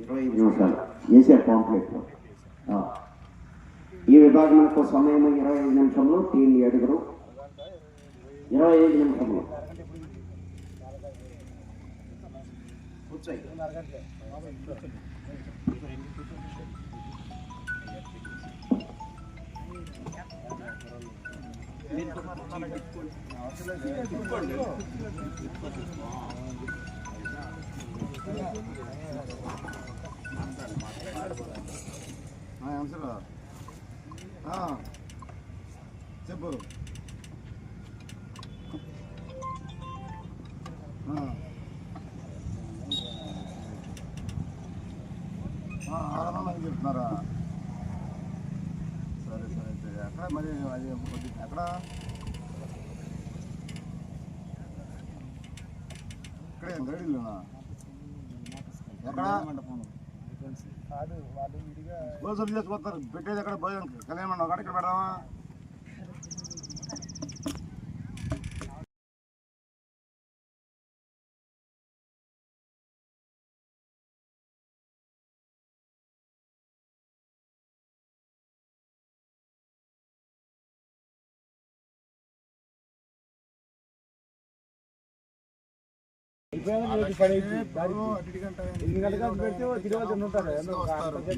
ఇరవై ఐదు నిమిషాలు. వేసే పాంప్లెట్లో ఈ విభాగం విభాగంకు సమయం ఇరవై ఐదు నిమిషంలో. టీం ఏడుగురు ఇరవై ఐదు నిమిషంలో. ఆన్సర్ చెప్పు. ఆ. ఆడమని చెప్తున్నారా? సరే సరే సరే. ఎక్కడ మరి అది ఎక్కడ? ఇక్కడే గడిలోనా భోజనం చేసుకొస్తారు పెట్టేది ఎక్కడ? భోజనం కళ్యాణ మండపం అక్కడ ఇక్కడ పెడదామా?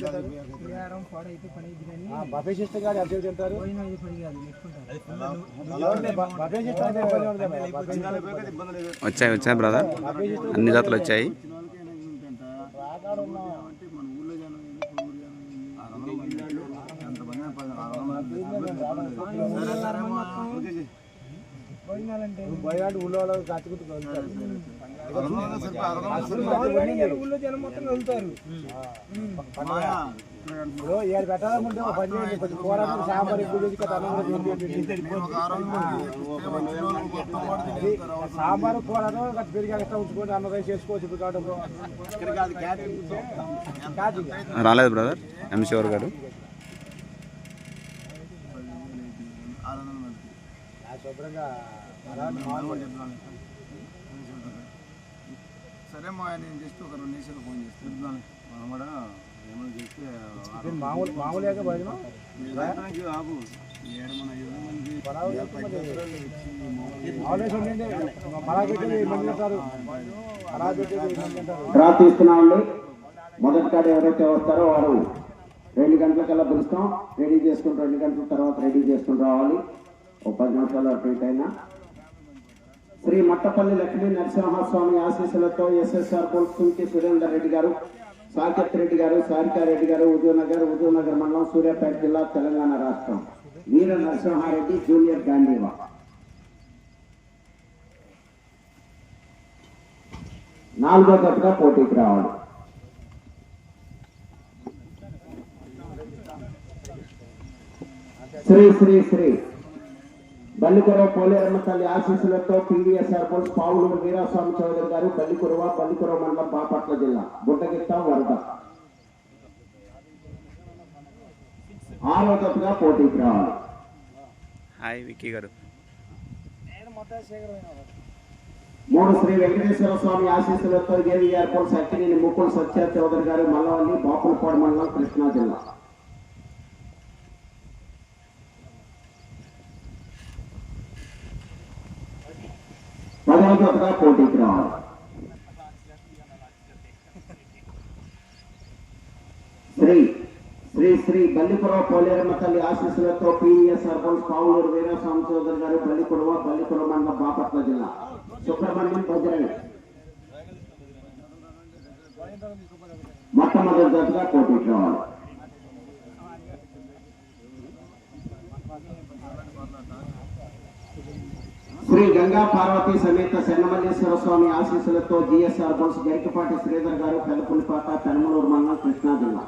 కదా. బఫే సిస్టమ్ ఇబ్బంది లేదు. వచ్చాయి వచ్చాయి బ్రదర్ అన్ని జాతులు వచ్చాయి. అంటే మన ఊళ్ళో జనం ఏంది, జనం వెళ్తారు. ఏడు పెట్టాలనుకుంటే ఒక పని చేయండి కొంచెం సాంబార్ ఎక్కువ చేసి కూడా సాంబార్ పెరిగి ఉంచుకొని అన్న చేసుకోవచ్చు ఇప్పుడు కావడం రాలేదు బ్రదర్ ఎంసీఆర్ గారు శుభ్రంగా అలా మనం కూడా చెప్తున్నాను. సరే మా నేను జస్ట్ ఒక రెండు నిమిషాలు ఫోన్ చేస్తాను మనం కూడా ఏమైనా చేస్తే మామూలు మామూలుగా భోజనం? ఆపు ఏడు మన ఐదు మంది డ్రా తీస్తున్నామండి మొదటి కాడ ఎవరైతే వస్తారో వారు రెండు గంటలకల్లా పిలుస్తాం. రెడీ చేసుకుని రెండు గంటల తర్వాత రెడీ చేసుకుని రావాలి. ఒక పది నిమిషాలు అటు ఇటు అయినా. శ్రీ మట్టపల్లి లక్ష్మీ నరసింహస్వామి ఆశీస్సులతో ఎస్ఎస్ఆర్ కుంకి సురేందర్ రెడ్డి గారు సాకేత్ రెడ్డి గారు సారికారెడ్డి గారు ఉదయనగర్ ఉదయనగర్ మండలం సూర్యాపేట జిల్లా తెలంగాణ రాష్ట్రం. వీర నరసింహారెడ్డి జూనియర్ గాంధీవా. నాలుగో జట్టుగా పోటీకి రావడం శ్రీ శ్రీ శ్రీ. బల్లికొరవ పోలేరమ్మ తల్లి ఆశీస్సులతో పీవీఎస్ఆర్ పోల్స్ పావులూరు వీరాస్వామి చౌదరి గారు బల్లికొరవ బల్లికొరవ మండలం బాపట్ల జిల్లా గుడ్డగిత్త వరద. ఆరో జట్టుగా పోటీకి రావాలి. హాయ్ విక్కీ గారు. మూడు శ్రీ వెంకటేశ్వర స్వామి ఆశీస్సులతో ఏవిఆర్ పోల్స్ అక్కినేని ముక్కుల సత్య చౌదరి గారు మల్లవల్లి బాపులపాడు మండలం కృష్ణా జిల్లా. పదవ జతగా పోటీకి రావాలి శ్రీ శ్రీ శ్రీ బల్లిపురవ పోలేరమ్మ తల్లి ఆశీస్సులతో పీవీఎస్ఆర్ పోల్స్ పావులూరు వీరస్వామి చౌదరి గారు బల్లిపురవ బల్లిపురవ మండలం బాపట్ల జిల్లా సుబ్రహ్మణ్యం భజరంగి మొట్టమొదటి జతగా పోటీకి రావాలి శ్రీ గంగా పార్వతి సమేత శన్నమల్లేశ్వర స్వామి ఆశీస్సులతో జిఎస్ఆర్ బోస్ గరికపాటి శ్రీధర్ గారు పెదపులిపాట పెనమలూరు మండలం కృష్ణా జిల్లా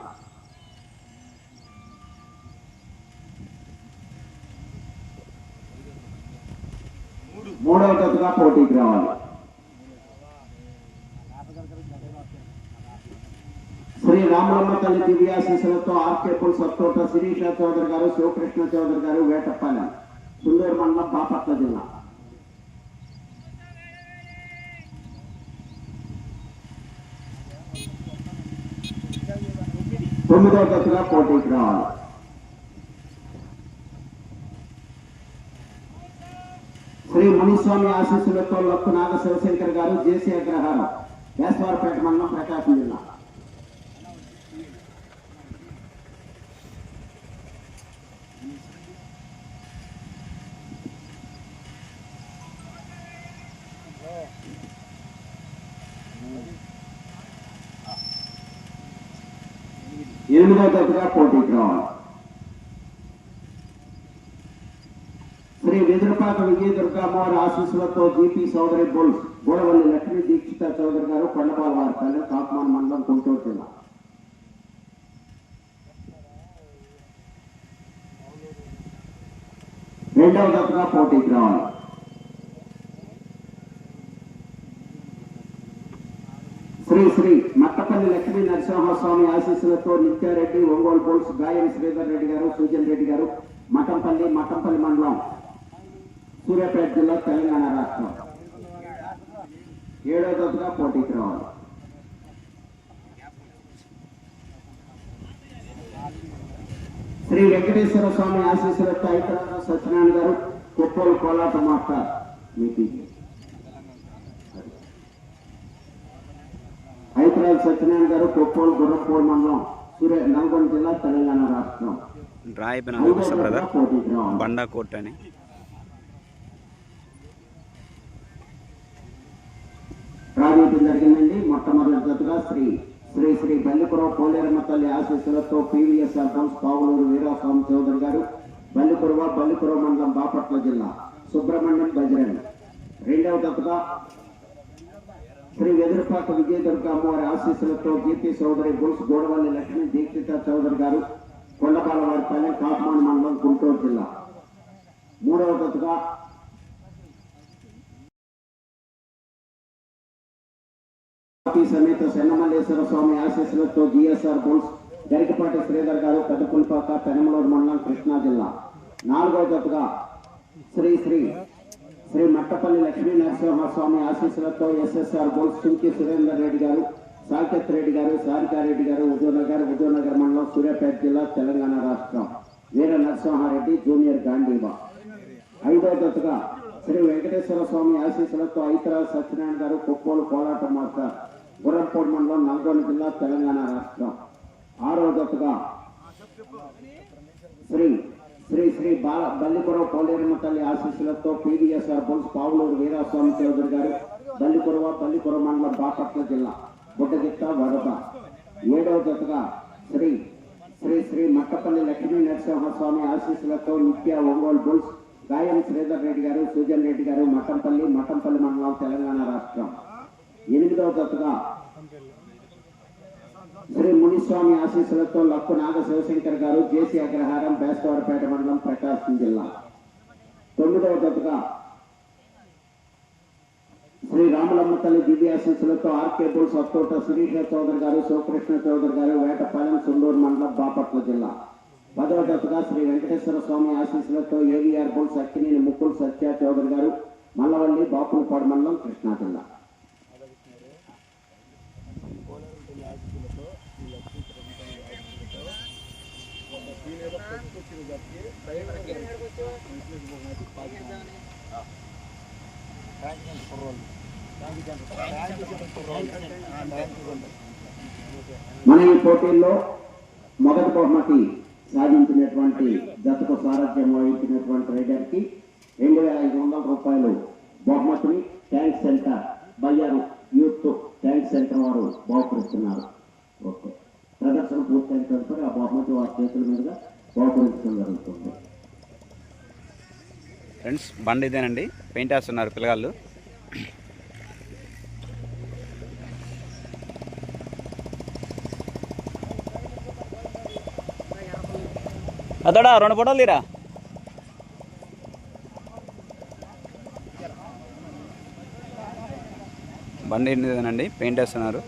మూడవ జతగా పోటీకి రావాలి. శ్రీ రామలమ్మ తల్లి దివ్యాశీసులతో ఆర్కే పుల్ సత్తోట శిరీష చౌదరి గారు శివకృష్ణ చౌదరి గారు వేటపాలెం సుందూరు మండలం బాపట్ల జిల్లా. తొమ్మిదో దశగా పోటీకి రావాలి శ్రీ మునిస్వామి ఆశీస్సులతో లక్కు నాగ శివశంకర్ గారు జేసీ అగ్రహారం వేసవారపేట మండలం ప్రకాశం జిల్లా. ఎనిమిదో జతగా పోటీకి రావాలి. శ్రీ వెదురుపాక విజయ దుర్గామ్మవారి ఆశీస్సులతో జీపీ సోదరి బోల్ గోడవల్లి లక్ష్మీ దీక్షిత చౌదరి గారు కొండపాల వారి తల్లి కాకుమాన మండలం గుంటూరు జిల్లా. రెండవ దశగా పోటీకి రావాలి శ్రీ శ్రీ మట్టపల్లి లక్ష్మీ నరసింహస్వామి ఆశీస్సులతో నిత్యారెడ్డి ఒంగోలు పోల్స్ గాయం శ్రీధర్ రెడ్డి గారు సూజన్ రెడ్డి గారు మఠంపల్లి మఠంపల్లి మండలం సూర్యాపేట జిల్లా తెలంగాణ రాష్ట్రం. ఏడో దశగా పోటీకి రావాలి శ్రీ వెంకటేశ్వర స్వామి ఆశీస్సులతో ఐతరాజు సత్యనారాయణ గారు కుప్పలు కోలాట మాట మీకు ఐతరాజు సత్యనారాయణ గారు కుప్పలు గుర్రపోల్ మండలం సూర్య నల్గొండ జిల్లా తెలంగాణ రాష్ట్రం. చూపిస్తా బ్రదర్. రావాలి బండా కోట్ అని. ప్రారంభించడం జరిగిందండి. మొట్టమొదటి జతగా శ్రీ శ్రీ శ్రీ బల్లిపురం పోలేరమ్మ తల్లి ఆశీస్సులతో పీవీఎస్ అడ్వాన్స్ పావులూరు వీరాస్వామి చౌదరి గారు బల్లిపురవ బల్లిపురం మండలం బాపట్ల జిల్లా సుబ్రహ్మణ్యం బజరంగ్. రెండవ జతగా శ్రీ వెదురుపాక విజయదుర్గ అమ్మవారి ఆశీస్సులతో కీర్తి చౌదరి గుల్స్ గోడవల్లి లక్ష్మీ దీక్షిత చౌదరి గారు కొండపాల వారి పల్లె కాకుమాన్ మండలం గుంటూరు జిల్లా. మూడవ దశగా సమేత చెన్నమల్లేశ్వర స్వామి ఆశీస్సులతో జిఎస్ఆర్ బోల్స్ గరికపాటి శ్రీధర్ గారు పెద్దపుల్పాక పెనమలూరు మండలం కృష్ణా జిల్లా. నాలుగవ జతగా శ్రీ శ్రీ శ్రీ మట్టపల్లి లక్ష్మీ నరసింహ స్వామి ఆశీస్సులతో ఎస్ఎస్ఆర్ బుల్స్ సుంకి సురేందర్ రెడ్డి గారు సాకేత్ రెడ్డి గారు సారికారెడ్డి గారు ఉదయనగర్ ఉదయనగర్ మండలం సూర్యాపేట జిల్లా తెలంగాణ రాష్ట్రం. వీర నరసింహారెడ్డి జూనియర్ గాంధీబా. ఐదో దశగా శ్రీ వెంకటేశ్వర స్వామి ఆశీస్సులతో ఐతరాజ్ సత్యనారాయణ గారు కుప్పోలు పోరాటం మాస్టర్ గుర్రంపూడి మండలం నల్గొండ జిల్లా తెలంగాణ రాష్ట్రం. ఆరో దశగా శ్రీ శ్రీ శ్రీ బాల బల్లిపురం పోలేరమ్మ తల్లి ఆశీస్సులతో పీడిఎస్ఆర్ బుల్స్ పావులూరు వీరాస్వామి చౌదరి గారు బల్లిపురవ బల్లిపురం మండలం బాపట్ల జిల్లా బుడ్డగిత్త వరద. ఏడవ జతగా శ్రీ శ్రీ శ్రీ మట్టపల్లి లక్ష్మీ నరసింహస్వామి ఆశీస్సులతో నిత్య ఒంగోలు బుల్స్ గాయం శ్రీధర్ రెడ్డి గారు సుజన్ రెడ్డి గారు మట్టంపల్లి మట్టంపల్లి మండలం తెలంగాణ రాష్ట్రం. ఎనిమిదవ జతగా శ్రీ మునిస్వామి ఆశీస్సులతో లక్కు నాగ శివశంకర్ గారు జేసీ అగ్రహారం బేస్తవారపేట మండలం ప్రకాశం జిల్లా. తొమ్మిదవ జతగా శ్రీ రామలమ్మ తల్లి దివ్య ఆశీస్సులతో ఆర్కే బుల్స్ అత్తోట శిరీష చౌదరి గారు శివకృష్ణ చౌదరి గారు వేటపాలెం సుండూరు మండలం బాపట్ల జిల్లా. పదవ జతగా శ్రీ వెంకటేశ్వర స్వామి ఆశీస్సులతో ఏవిఆర్ బుల్స్ అక్కినేని ముక్కులు సత్య చౌదరి గారు మల్లవల్లి బాపులపాడు మండలం కృష్ణా జిల్లా. మన ఈ పోటీల్లో మొదటి బహుమతి సాధించినటువంటి జతకు సారథ్యం వహించినటువంటి రైడర్కి రెండు వేల ఐదు వందల రూపాయలు బహుమతిని tank centre Bayyaru youth tank centre వారు బహుకరిస్తున్నారు ఓకే ప్రదర్శన పూర్తయిన తదుపరి ఆ బహుమతి వారి చేతుల మీదుగా బహుకరించడం జరుగుతుంది ఫ్రెండ్స్ బండి ఇదేనండి. పెయింట్ వేస్తున్నారు పిల్లగాళ్ళు. అతడా రెండు ఫోటోలు తీరా? బండి ఇదేనండి పెయింట్ వేస్తున్నారు.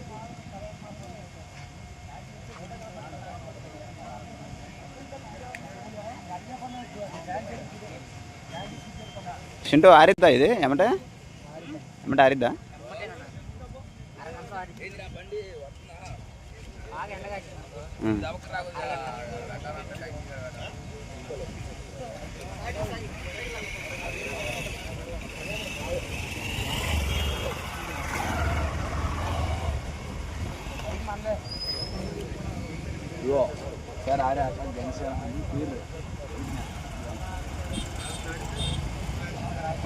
చింటూ ఆరిద్దా ఇది? ఏమంటే? ఏమంటే ఆరిద్దా? జనసేన అని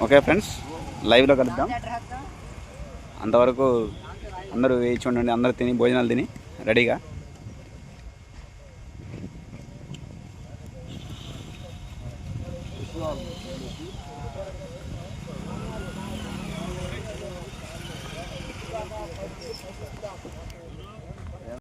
ఓకే ఫ్రెండ్స్ లైవ్లో కలుద్దాం. అంతవరకు అందరూ వేచి ఉండండి అందరూ తిని భోజనాలు తిని రెడీగా